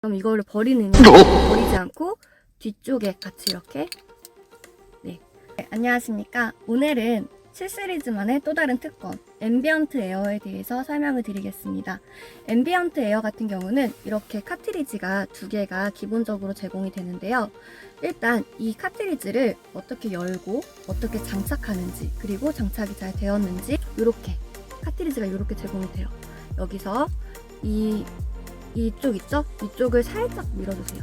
그럼 이거를 버리느냐? 버리지 않고 뒤쪽에 같이 이렇게 네. 네, 안녕하십니까. 오늘은 7시리즈만의 또 다른 특권, 앰비언트 에어에 대해서 설명을 드리겠습니다. 앰비언트 에어 같은 경우는 이렇게 카트리지가 두 개가 기본적으로 제공이 되는데요. 일단 이 카트리지를 어떻게 열고 어떻게 장착하는지 그리고 장착이 잘 되었는지 이렇게 카트리지가 이렇게 제공이 돼요. 여기서 이 이쪽 있죠? 이쪽을 살짝 밀어주세요.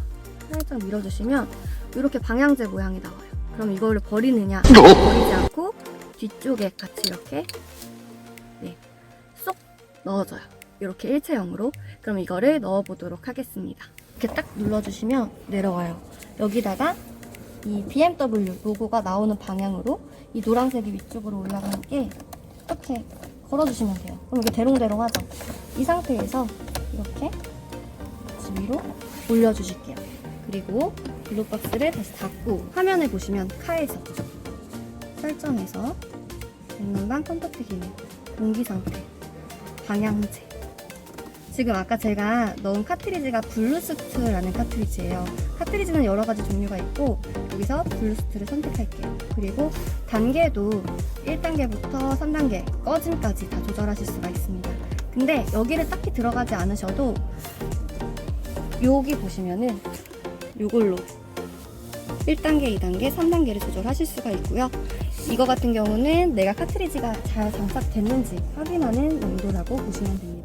살짝 밀어주시면 이렇게 방향제 모양이 나와요. 그럼 이거를 버리느냐? 버리지 않고 뒤쪽에 같이 이렇게 네, 쏙 넣어줘요. 이렇게 일체형으로. 그럼 이거를 넣어보도록 하겠습니다. 이렇게 딱 눌러주시면 내려와요. 여기다가 이 BMW 로고가 나오는 방향으로 이 노란색이 위쪽으로 올라가는 게 이렇게 걸어주시면 돼요. 그럼 이게 대롱대롱 하죠? 이 상태에서 이렇게 다시 위로 올려주실게요. 그리고 블루박스를 다시 닫고 화면에 보시면 카에서 설정에서 백문방 컴포트 기능, 공기 상태, 방향제. 지금 아까 제가 넣은 카트리지가 블루스트라는 카트리지예요. 카트리지는 여러 가지 종류가 있고 여기서 블루스트를 선택할게요. 그리고 단계도 1단계부터 3단계 꺼짐까지 다 조절하실 수가 있습니다. 근데 여기를 딱히 들어가지 않으셔도 여기 보시면은 이걸로 1단계, 2단계, 3단계를 조절하실 수가 있고요. 이거 같은 경우는 내가 카트리지가 잘 장착됐는지 확인하는 용도라고 보시면 됩니다.